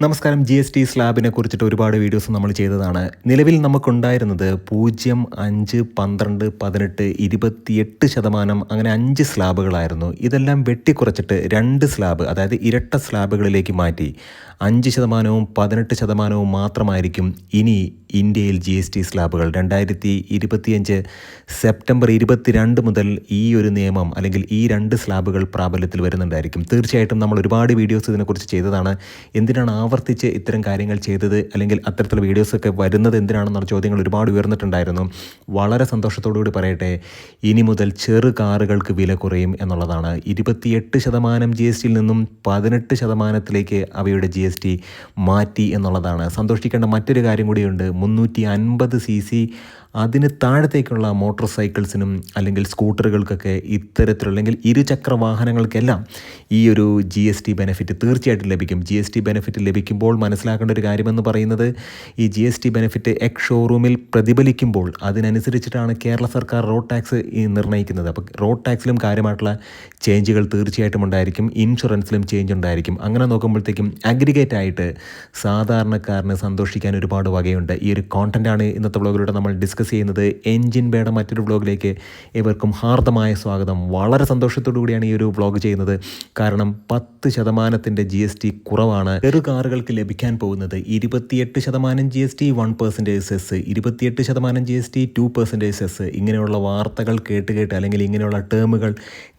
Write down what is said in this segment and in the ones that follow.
നമസ്കാരം. G S T സ്ലാബിനെ കുറിച്ചിട്ട് ഒരുപാട് വീഡിയോസ് നമ്മൾ ചെയ്തതാണ്. നിലവിൽ നമുക്കുണ്ടായിരുന്നത് പൂജ്യം അഞ്ച് പന്ത്രണ്ട് പതിനെട്ട് ഇരുപത്തിയെട്ട് ശതമാനം അങ്ങനെ അഞ്ച് സ്ലാബുകളായിരുന്നു. ഇതെല്ലാം വെട്ടിക്കുറച്ചിട്ട് രണ്ട് സ്ലാബ് അതായത് ഇരട്ട സ്ലാബുകളിലേക്ക് മാറ്റി. അഞ്ച് ശതമാനവും പതിനെട്ട് ശതമാനവും മാത്രമായിരിക്കും ഇനി ഇന്ത്യയിൽ ജി എസ് ടി സ്ലാബുകൾ രണ്ടായിരത്തി ഇരുപത്തിയഞ്ച് സെപ്റ്റംബർ ഇരുപത്തിരണ്ട് മുതൽ ഈ ഒരു നിയമം അല്ലെങ്കിൽ ഈ രണ്ട് സ്ലാബുകൾ പ്രാബല്യത്തിൽ വരുന്നുണ്ടായിരിക്കും. തീർച്ചയായിട്ടും നമ്മൾ ഒരുപാട് വീഡിയോസ് ഇതിനെക്കുറിച്ച് ചെയ്തതാണ്. എന്തിനാണ് ആവർത്തിച്ച് ഇത്തരം കാര്യങ്ങൾ ചെയ്തത് അല്ലെങ്കിൽ അത്തരത്തിലുള്ള വീഡിയോസൊക്കെ വരുന്നത് എന്തിനാണെന്നുള്ള ചോദ്യങ്ങൾ ഒരുപാട് ഉയർന്നിട്ടുണ്ടായിരുന്നു. വളരെ സന്തോഷത്തോടുകൂടി പറയട്ടെ ഇനി മുതൽ ചെറു കാറുകൾക്ക് വില കുറയും എന്നുള്ളതാണ്. ഇരുപത്തിയെട്ട് ശതമാനം ജി എസ് ടിയിൽ നിന്നും പതിനെട്ട് ശതമാനത്തിലേക്ക് അവയുടെ ജി എസ് ടി മാറ്റി എന്നുള്ളതാണ്. സന്തോഷിക്കേണ്ട മറ്റൊരു കാര്യം കൂടിയുണ്ട്. മുന്നൂറ്റി അൻപത് സി സി അതിന് താഴത്തേക്കുള്ള മോട്ടോർ സൈക്കിൾസിനും അല്ലെങ്കിൽ സ്കൂട്ടറുകൾക്കൊക്കെ ഇത്തരത്തിലുള്ള അല്ലെങ്കിൽ ഇരുചക്ര വാഹനങ്ങൾക്കെല്ലാം ഈ ഒരു ജി എസ് ടി ബെനിഫിറ്റ് തീർച്ചയായിട്ടും ലഭിക്കും. ജി എസ് ടി ബെനിഫിറ്റ് ലഭിക്കുമ്പോൾ മനസ്സിലാക്കേണ്ട ഒരു കാര്യമെന്ന് പറയുന്നത് ഈ G S T benefit ex ഷോറൂമിൽ പ്രതിഫലിക്കുമ്പോൾ അതിനനുസരിച്ചിട്ടാണ് കേരള സർക്കാർ റോഡ് ടാക്സ് നിർണയിക്കുന്നത്. അപ്പോൾ റോഡ് ടാക്സിലും കാര്യമായിട്ടുള്ള ചേഞ്ചുകൾ തീർച്ചയായിട്ടും ഉണ്ടായിരിക്കും. ഇൻഷുറൻസിലും ചേഞ്ച് ഉണ്ടായിരിക്കും. അങ്ങനെ നോക്കുമ്പോഴത്തേക്കും അഗ്രിഗേറ്റ് ആയിട്ട് സാധാരണക്കാരന് സന്തോഷിക്കാൻ ഒരുപാട് വകയുണ്ട്. ഈ ഒരു കോണ്ടന്റാണ് ഇന്നത്തെ വ്ളോഗിലൂടെ നമ്മൾ ഡിസ്കസ് ചെയ്യുന്നത്. എൻജിൻ ബേയുടെ മറ്റൊരു വ്ളോഗിലേക്ക് ഇവർക്കും ഹാർദമായ സ്വാഗതം. വളരെ സന്തോഷത്തോടു കൂടിയാണ് ഈ ഒരു വ്ളോഗ് ചെയ്യുന്നത്. കാരണം പത്ത് ശതമാനത്തിന്റെ ജി എസ് ടി കുറവാണ്. ചെറു കാറുകൾക്ക് ലഭിക്കാൻ പോകുന്നത് ഇരുപത്തിയെട്ട് ശതമാനം G S T one percentage cess ഇരുപത്തിയെട്ട് ശതമാനം G S T two percentage cess ഇങ്ങനെയുള്ള വാർത്തകൾ കേട്ട് കേട്ട് അല്ലെങ്കിൽ ഇങ്ങനെയുള്ള ടേമുകൾ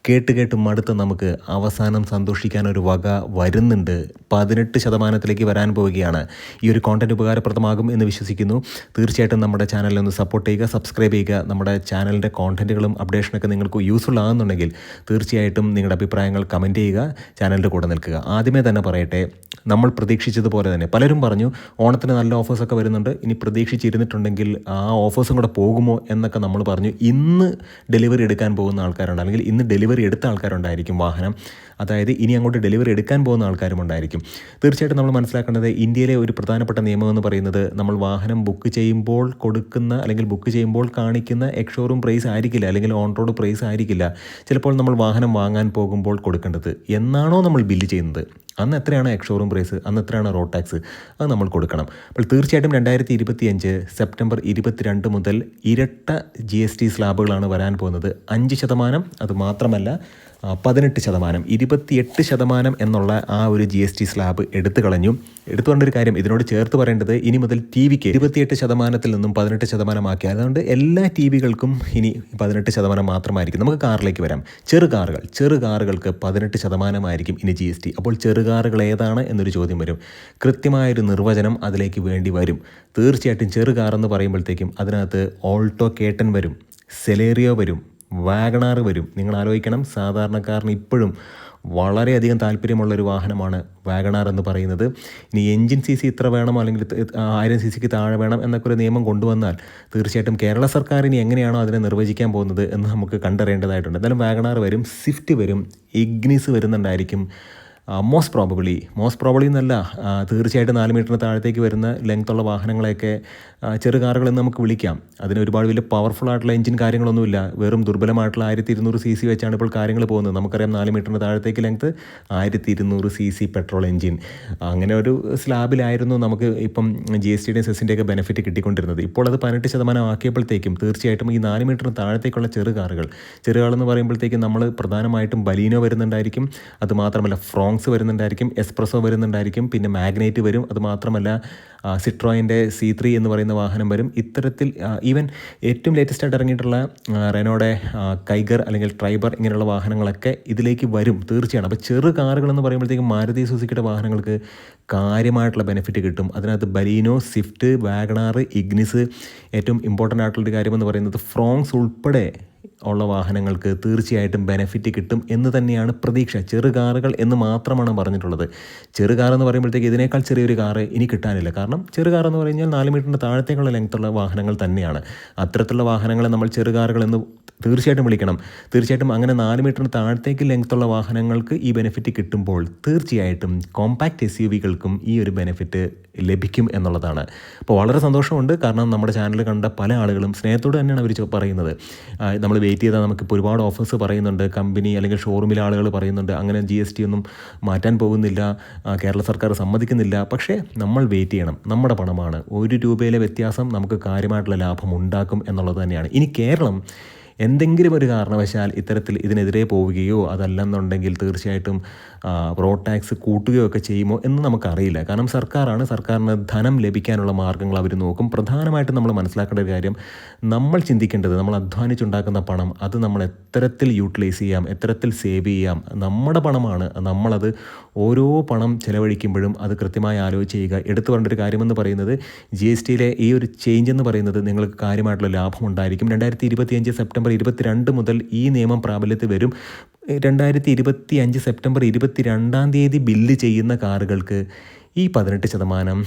കേട്ട് കേട്ട് മടുത്ത് നമുക്ക് അവസാനം സന്തോഷിക്കാൻ ഒരു വക വരുന്നുണ്ട്. പതിനെട്ട് ശതമാനത്തിലേക്ക് വരാൻ പോവുകയാണ്. ഈ ഒരു കോണ്ടന്റ് ഉപകാരപ്രദമാകും എന്ന് വിശ്വസിക്കുന്നു. തീർച്ചയായിട്ടും നമ്മുടെ ചാനലിൽ ഒന്ന് സപ്പോർട്ട് ചെയ്യുക സബ്സ്ക്രൈബ് ചെയ്യുക. നമ്മുടെ ചാനലിന്റെ കോണ്ടന്റുകളും അപ്ഡേഷനൊക്കെ നിങ്ങൾക്ക് യൂസ്ഫുൾ ആകുന്നുണ്ടെങ്കിൽ തീർച്ചയായിട്ടും നിങ്ങളുടെ അഭിപ്രായങ്ങൾ കമന്റ് ചെയ്യുക ചാനലിന്റെ കൂടെ നിൽക്കുക. ആദ്യമേ തന്നെ പറയട്ടെ നമ്മൾ പ്രതീക്ഷിച്ചതുപോലെ തന്നെ. പലരും പറഞ്ഞു ഓണത്തിന് നല്ല ഓഫേഴ്സൊക്കെ വരുന്നുണ്ട്. ഇനി പ്രതീക്ഷിച്ചിരുന്നിട്ടുണ്ടെങ്കിൽ ആ ഓഫേഴ്സും കൂടെ പോകുമോ എന്നൊക്കെ നമ്മൾ പറഞ്ഞു. ഇന്ന് ഡെലിവറി എടുക്കാൻ പോകുന്ന ആൾക്കാരുണ്ട്. അല്ലെങ്കിൽ ഇന്ന് ഡെലിവറി എടുത്ത ആൾക്കാരുണ്ടായിരിക്കും വാഹനം. അതായത് ഇനി അങ്ങോട്ട് ഡെലിവറി എടുക്കാൻ പോകുന്ന ആൾക്കാരും ഉണ്ടായിരിക്കും. തീർച്ചയായിട്ടും നമ്മൾ മനസ്സിലാക്കേണ്ടത് ഇന്ത്യയിലെ ഒരു പ്രധാനപ്പെട്ട നിയമം എന്ന് പറയുന്നത് നമ്മൾ വാഹനം ബുക്ക് ചെയ്യുമ്പോൾ കൊടുക്കുന്ന അല്ലെങ്കിൽ ബുക്ക് ചെയ്യുമ്പോൾ കാണിക്കുന്ന എക്സ്ഷോറൂം പ്രൈസ് ആയിരിക്കില്ല. അല്ലെങ്കിൽ ഓൺ റോഡ് പ്രൈസ് ആയിരിക്കില്ല. ചിലപ്പോൾ നമ്മൾ വാഹനം വാങ്ങാൻ പോകുമ്പോൾ കൊടുക്കേണ്ടത്. എന്നാണോ നമ്മൾ ബില്ല് ചെയ്യുന്നത്? അന്ന് എത്രയാണ് എക്സ്ഷോറൂം പ്രൈസ്? അന്ന് എത്രയാണ് റോഡ് ടാക്സ്? അത് നമ്മൾ കൊടുക്കണം. അപ്പോൾ തീർച്ചയായിട്ടും രണ്ടായിരത്തി ഇരുപത്തി അഞ്ച് സെപ്റ്റംബർ ഇരുപത്തിരണ്ട് മുതൽ ഇരട്ട ജി എസ് ടി സ്ലാബുകളാണ് വരാൻ പോകുന്നത്. അഞ്ച് ശതമാനം അത് മാത്രമല്ല പതിനെട്ട് ശതമാനം ഇരുപത്തിയെട്ട് ശതമാനം എന്നുള്ള ആ ഒരു ജി എസ് ടി സ്ലാബ് എടുത്തു കളഞ്ഞു. എടുത്തുകൊണ്ടൊരു കാര്യം ഇതിനോട് ചേർത്ത് പറയേണ്ടത് ഇനി മുതൽ ടി വിക്ക് ഇരുപത്തിയെട്ട് ശതമാനത്തിൽ നിന്നും പതിനെട്ട് ശതമാനമാക്കി അതുകൊണ്ട് എല്ലാ ടി വികൾക്കും ഇനി പതിനെട്ട് ശതമാനം മാത്രമായിരിക്കും. നമുക്ക് കാറിലേക്ക് വരാം. ചെറു കാറുകൾ ചെറു കാറുകൾക്ക് പതിനെട്ട് ശതമാനമായിരിക്കും ഇനി ജി എസ് ടി അപ്പോൾ ചെറു കാറുകൾ ഏതാണ് എന്നൊരു ചോദ്യം വരും. കൃത്യമായൊരു നിർവചനം അതിലേക്ക് വേണ്ടി വരും. തീർച്ചയായിട്ടും ചെറു കാർ എന്ന് പറയുമ്പോഴത്തേക്കും അതിനകത്ത് ഓൾട്ടോ കേട്ടൻ വരും സെലേറിയോ വരും വാഗണാർ വരും. നിങ്ങൾ ആലോചിക്കണം സാധാരണക്കാരന് ഇപ്പോഴും വളരെയധികം താല്പര്യമുള്ളൊരു വാഹനമാണ് വാഗണാർ എന്ന് പറയുന്നത്. ഇനി എൻജിൻ സി സി ഇത്ര വേണമോ അല്ലെങ്കിൽ ആയിരം സി സിക്ക് താഴെ വേണം എന്നൊക്കെ ഒരു നിയമം കൊണ്ടുവന്നാൽ തീർച്ചയായിട്ടും കേരള സർക്കാർ ഇനി എങ്ങനെയാണോ അതിനെ നിർവചിക്കാൻ പോകുന്നത് എന്ന് നമുക്ക് കണ്ടറിയേണ്ടതായിട്ടുണ്ട്. എന്തായാലും വാഗണാർ വരും സ്വിഫ്റ്റ് വരും ഇഗ്നിസ് വരുന്നുണ്ടായിരിക്കും. മോസ്റ്റ് പ്രോബബിളി മോസ്റ്റ് പ്രോബബിളി എന്നല്ല തീർച്ചയായിട്ടും നാല് മീറ്ററിന് താഴത്തേക്ക് വരുന്ന ലെങ്ത്തുള്ള വാഹനങ്ങളെയൊക്കെ ചെറു കാറുകളെന്ന് നമുക്ക് വിളിക്കാം. അതിന് ഒരുപാട് വലിയ പവർഫുൾ ആയിട്ടുള്ള എഞ്ചിൻ കാര്യങ്ങളൊന്നുമില്ല. വെറും ദുർബലമായിട്ടുള്ള ആയിരത്തി ഇരുന്നൂറ് സി സി വെച്ചാണ് ഇപ്പോൾ കാര്യങ്ങൾ പോകുന്നത്. നമുക്കറിയാം നാല് മീറ്ററിന് താഴത്തേക്ക് ലെങ്ത് ആയിരത്തി ഇരുന്നൂറ് സി സി പെട്രോൾ എഞ്ചിൻ അങ്ങനെ ഒരു സ്ലാബിലായിരുന്നു നമുക്ക് ഇപ്പം ജി എസ് ടിയുടെയും സെസ്സിന്റെയൊക്കെ ബെനിഫിറ്റ് കിട്ടിക്കൊണ്ടിരുന്നത്. ഇപ്പോൾ അത് പതിനെട്ട് ശതമാനം ആക്കിയപ്പോഴത്തേക്കും തീർച്ചയായിട്ടും ഈ നാല് മീറ്ററിന് താഴത്തേക്കുള്ള ചെറു കാറുകൾ ചെറുകാറെന്ന് പറയുമ്പോഴത്തേക്കും നമ്മൾ പ്രധാനമായിട്ടും ബലീനോ വരുന്നുണ്ടായിരിക്കും. അത് മാത്രമല്ല ഫ്രോങ്സ് വരുന്നുണ്ടായിരിക്കും എസ്പ്രസോ വരുന്നുണ്ടായിരിക്കും പിന്നെ മാഗ്നേറ്റ് വരും. അതുമാത്രമല്ല സിട്രോയിന്റെ സി ത്രീ എന്ന് പറയുന്ന വാഹനം വരും. ഇത്തരത്തിൽ ഈവൻ ഏറ്റവും ലേറ്റസ്റ്റ് ആയിട്ട് ഇറങ്ങിയിട്ടുള്ള റെനോയുടെ കൈഗർ അല്ലെങ്കിൽ ട്രൈബർ ഇങ്ങനെയുള്ള വാഹനങ്ങളൊക്കെ ഇതിലേക്ക് വരും തീർച്ചയാണ്. അപ്പോൾ ചെറു കാറുകൾ എന്ന് പറയുമ്പോഴത്തേക്കും മാരുതി സുസുക്കിയുടെ വാഹനങ്ങൾക്ക് കാര്യമായിട്ടുള്ള ബെനിഫിറ്റ് കിട്ടും. അതിനകത്ത് ബലീനോ സ്വിഫ്റ്റ് വാഗണാർ ഇഗ്നിസ് ഏറ്റവും ഇമ്പോർട്ടന്റ് ആയിട്ടുള്ളൊരു കാര്യമെന്ന് പറയുന്നത് ഫ്രോങ്സ് ഉൾപ്പെടെ ഉള്ള വാഹനങ്ങൾക്ക് തീർച്ചയായിട്ടും ബെനിഫിറ്റ് കിട്ടും എന്ന് തന്നെയാണ് പ്രതീക്ഷ. ചെറു കാറുകൾ എന്ന് മാത്രമാണ് പറഞ്ഞിട്ടുള്ളത്. ചെറു കാർ എന്ന് പറയുമ്പോഴത്തേക്ക് ഇതിനേക്കാൾ ചെറിയൊരു കാറ് ഇനി കിട്ടാനില്ല. കാരണം ചെറു കാർ എന്ന് പറഞ്ഞാൽ നാല് മീറ്ററിന്റെ താഴത്തേക്കുള്ള ലെങ്ത്തുള്ള വാഹനങ്ങൾ തന്നെയാണ്. അത്തരത്തിലുള്ള വാഹനങ്ങളെ നമ്മൾ ചെറു കാറുകൾ എന്ന് തീർച്ചയായിട്ടും വിളിക്കണം. തീർച്ചയായിട്ടും അങ്ങനെ നാല് മീറ്ററിന് താഴത്തേക്ക് ലെങ്ത്തുള്ള വാഹനങ്ങൾക്ക് ഈ ബെനിഫിറ്റ് കിട്ടുമ്പോൾ തീർച്ചയായിട്ടും കോമ്പാക്റ്റ് എസ് യു വികൾക്കും ഈ ഒരു ബെനിഫിറ്റ് ലഭിക്കും എന്നുള്ളതാണ്. അപ്പോൾ വളരെ സന്തോഷമുണ്ട്. കാരണം നമ്മുടെ ചാനൽ കണ്ട പല ആളുകളും സ്നേഹത്തോട് തന്നെയാണ് അവർ പറയുന്നത്. നമ്മൾ വെയിറ്റ് ചെയ്താൽ നമുക്കിപ്പോൾ ഒരുപാട് ഓഫേഴ്സ് പറയുന്നുണ്ട്. കമ്പനി അല്ലെങ്കിൽ ഷോറൂമിലെ ആളുകൾ പറയുന്നുണ്ട്. അങ്ങനെ ജി എസ് ടി ഒന്നും മാറ്റാൻ പോകുന്നില്ല. കേരള സർക്കാർ സമ്മതിക്കുന്നില്ല. പക്ഷേ നമ്മൾ വെയിറ്റ് ചെയ്യണം. നമ്മുടെ പണമാണ്. ഒരു രൂപയിലെ വ്യത്യാസം നമുക്ക് കാര്യമായിട്ടുള്ള ലാഭം ഉണ്ടാക്കും എന്നുള്ളത് തന്നെയാണ്. ഇനി കേരളം എന്തെങ്കിലും ഒരു കാരണവശാൽ ഇത്തരത്തിൽ ഇതിനെതിരെ പോവുകയോ അതല്ലെന്നുണ്ടെങ്കിൽ തീർച്ചയായിട്ടും റോഡ് ടാക്സ് കൂട്ടുകയോ ഒക്കെ ചെയ്യുമോ എന്ന് നമുക്കറിയില്ല. കാരണം സർക്കാരാണ് സർക്കാരിന് ധനം ലഭിക്കാനുള്ള മാർഗങ്ങൾ അവർ നോക്കും. പ്രധാനമായിട്ടും നമ്മൾ മനസ്സിലാക്കേണ്ട ഒരു കാര്യം നമ്മൾ ചിന്തിക്കേണ്ടത് നമ്മൾ അധ്വാനിച്ചുണ്ടാക്കുന്ന പണം അത് നമ്മൾ എത്തരത്തിൽ യൂട്ടിലൈസ് ചെയ്യാം എത്തരത്തിൽ സേവ് ചെയ്യാം. നമ്മുടെ പണമാണ്. നമ്മളത് ഓരോ പണം ചിലവഴിക്കുമ്പോഴും അത് കൃത്യമായി ആലോചിച്ച് ചെയ്യുക. എടുത്തു പറഞ്ഞ ഒരു കാര്യമെന്ന് പറയുന്നത് ജി എസ് ടിയിലെ ഈ ഒരു ചേഞ്ച് എന്ന് പറയുന്നത് നിങ്ങൾക്ക് കാര്യമായിട്ടുള്ള ലാഭം ഉണ്ടായിരിക്കും. രണ്ടായിരത്തി ഇരുപത്തിയഞ്ച് സെപ്റ്റംബർ ഇരുപത്തിരണ്ട് മുതൽ ഈ നിയമം പ്രാബല്യത്തിൽ വരും. രണ്ടായിരത്തി ഇരുപത്തി അഞ്ച് സെപ്റ്റംബർ ഇരുപത്തി രണ്ടാം തീയതി ബില്ല് ചെയ്യുന്ന കാറുകൾക്ക് ഈ പതിനെട്ട് ശതമാനം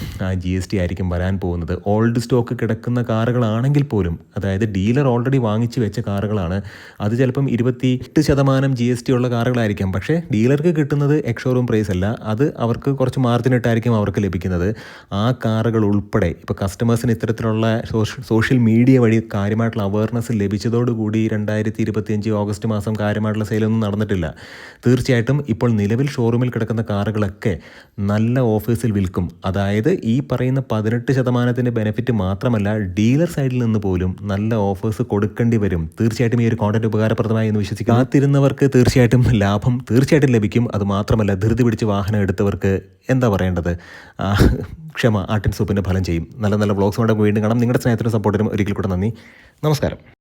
ജി എസ് ടി ആയിരിക്കും വരാൻ പോകുന്നത്. ഓൾഡ് സ്റ്റോക്ക് കിടക്കുന്ന കാറുകളാണെങ്കിൽ പോലും അതായത് ഡീലർ ഓൾറെഡി വാങ്ങിച്ചു വെച്ച കാറുകളാണ്. അത് ചിലപ്പം ഇരുപത്തി എട്ട് ശതമാനം ജി എസ് ടി ഉള്ള കാറുകളായിരിക്കാം. പക്ഷേ ഡീലർക്ക് കിട്ടുന്നത് എക്സ്ഷോറൂം പ്രൈസ് അല്ല. അത് അവർക്ക് കുറച്ച് മാർജിൻ ഇട്ടായിരിക്കും അവർക്ക് ലഭിക്കുന്നത്. ആ കാറുകൾ ഉൾപ്പെടെ ഇപ്പോൾ കസ്റ്റമേഴ്സിന് ഇത്തരത്തിലുള്ള സോഷ്യൽ മീഡിയ വഴി കാര്യമായിട്ടുള്ള അവയർനെസ് ലഭിച്ചതോടുകൂടി രണ്ടായിരത്തി ഇരുപത്തിയഞ്ച് ഓഗസ്റ്റ് മാസം കാര്യമായിട്ടുള്ള സെയിലൊന്നും നടന്നിട്ടില്ല. തീർച്ചയായിട്ടും ഇപ്പോൾ നിലവിൽ ഷോറൂമിൽ കിടക്കുന്ന കാറുകളൊക്കെ നല്ല ഓഫേഴ്സിൽ വിൽക്കും. അതായത് ഈ പറയുന്ന പതിനെട്ട് ശതമാനത്തിന്റെ ബെനിഫിറ്റ് മാത്രമല്ല ഡീലർ സൈഡിൽ നിന്ന് പോലും നല്ല ഓഫേഴ്സ് കൊടുക്കേണ്ടി വരും. തീർച്ചയായിട്ടും ഈ ഒരു കോണ്ടന്റ് ഉപകാരപ്രദമായി എന്ന് വിശ്വസിക്കും കാത്തിരുന്നവർക്ക് തീർച്ചയായിട്ടും ലാഭം തീർച്ചയായിട്ടും ലഭിക്കും. അത് മാത്രമല്ല ധൃതി പിടിച്ച് വാഹനം എടുത്തവർക്ക് എന്താ പറയേണ്ടത്? ക്ഷമ ആട്ടിൻ സൂപ്പിന്റെ ഫലം ചെയ്യും. നല്ല നല്ല ബ്ലോഗ്സ് വ്ളോഗ്സുമായിട്ട് വീണ്ടും കാണാം. നിങ്ങളുടെ സ്നേഹത്തിനും സപ്പോർട്ടിനും ഒരിക്കൽ കൂടെ നന്ദി. നമസ്കാരം.